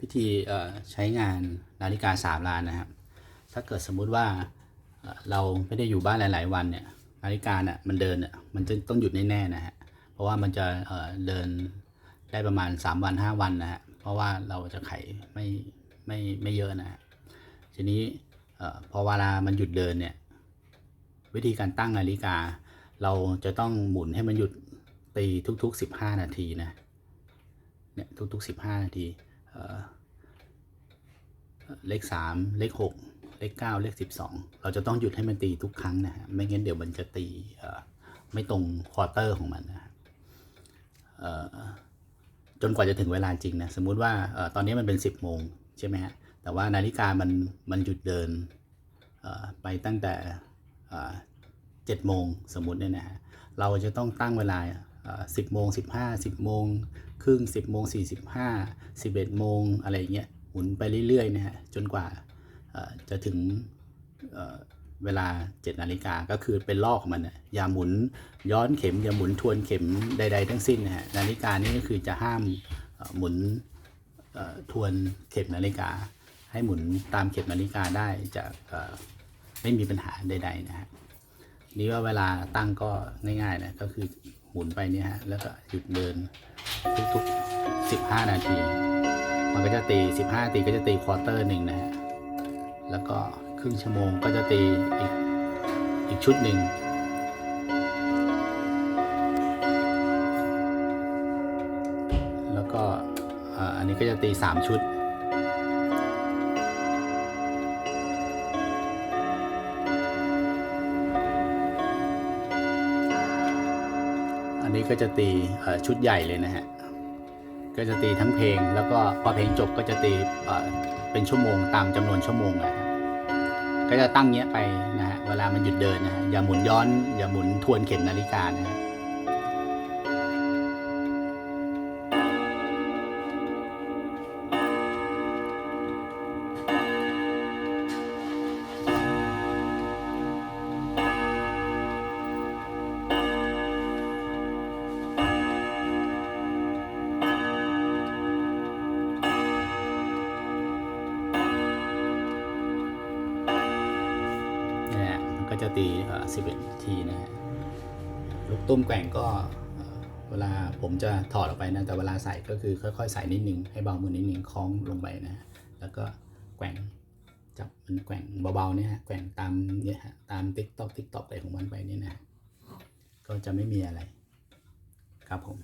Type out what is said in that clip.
พิธีใช้งานนาฬิกาสามลานนะครับ ถ้าเกิดสมมุติว่าเราไม่ได้อยู่บ้านหลาย ๆ วันเนี่ยนาฬิกาเนี่ยมันเดินเนี่ยมันจะต้องหยุดแน่ๆนะฮะเพราะว่ามันจะเดินได้ประมาณ 3 วัน 5 วันนะฮะเพราะว่าเราจะไขไม่ไม่ไม่เยอะนะฮะทีนี้พอเวลามันหยุดเดินเนี่ยวิธีการตั้งนาฬิกา เราจะต้องหมุนให้มันหยุดตีทุก ๆ 15 นาทีนะเนี่ยทุก ๆ 15 นาที เอ่อเลข 3 เลข 6 เลข 9 เลข 12 เราจะต้องหยุดให้มันตีทุกครั้งนะฮะไม่งั้นเดี๋ยวมันจะตีไม่ตรงควอเตอร์ของมันนะฮะจนกว่าจะถึงเวลาจริงนะสมมุติว่าตอนนี้มันเป็น 10โมงใช่ไหมฮะแต่ว่านาฬิกามันมันหยุดเดินไปตั้งแต่เอ่อ7โมงสมมุติเนี่ยนะฮะเราจะต้องตั้งเวลา สิบโมงสิบห้าสิบโมงครึ่งสิบโมงสี่สิบห้าสิบเอ็ดโมงอะไรอย่างเงี้ยหมุนไปเรื่อยๆนะฮะจนกว่าจะถึงเเวลาเจ็ดนาฬิกาก็คือเป็นลอกของมันนะอย่าหมุนย้อนเข็ม อย่าหมุนทวนเข็มใด ๆ ทั้งสิ้นนะฮะนาฬิกานี่ก็คือจะห้ามหมุนทวนเข็มนาฬิกา ให้หมุนตามเข็มนาฬิกาได้จะไม่มีปัญหาใด ๆ นะฮะนี่ว่าเวลาตั้งก็ง่ายๆนะก็คือ มุนไปเนี่ยฮะ แล้วก็หยุดเดินทุกๆ 15 นาที มันก็จะตี 15 ตีก็จะตีควอเตอร์หนึ่งนะฮะ แล้วก็ครึ่งชั่วโมงก็จะตีอีกอีกชุดหนึ่งแล้วก็อันนี้ก็จะตี 3 ชุด อันนี้ก็จะตีชุดใหญ่เลยนะฮะ ก็จะตีทั้งเพลง แล้วก็พอเพลงจบก็จะตีเป็นชั่วโมงตามจำนวนชั่วโมงนะฮะก็จะตั้งเงี้ยไปนะฮะ เวลามันหยุดเดินนะฮะ อย่าหมุนย้อน อย่าหมุนทวนเข็มนาฬิกานะฮะ นี่ยฮะมันก็จะตีสิบเอ็ดทีนะฮะลูกตุ้มแกว่งก็เวลาผมจะถอดออกไปนะแต่เวลาใส่ก็คือค่อยๆใส่นิดนึงให้เบามือนิดนึงคล้องลงไปนะฮะแล้วก็แกว่งจับมันแกว่งเบาๆเนี่ยฮะแกว่งตามเนี่ยฮะตามติ๊กตอกติ๊กตอกอะไรของมันไปนี่นะ ก็จะไม่มีอะไร ครับผม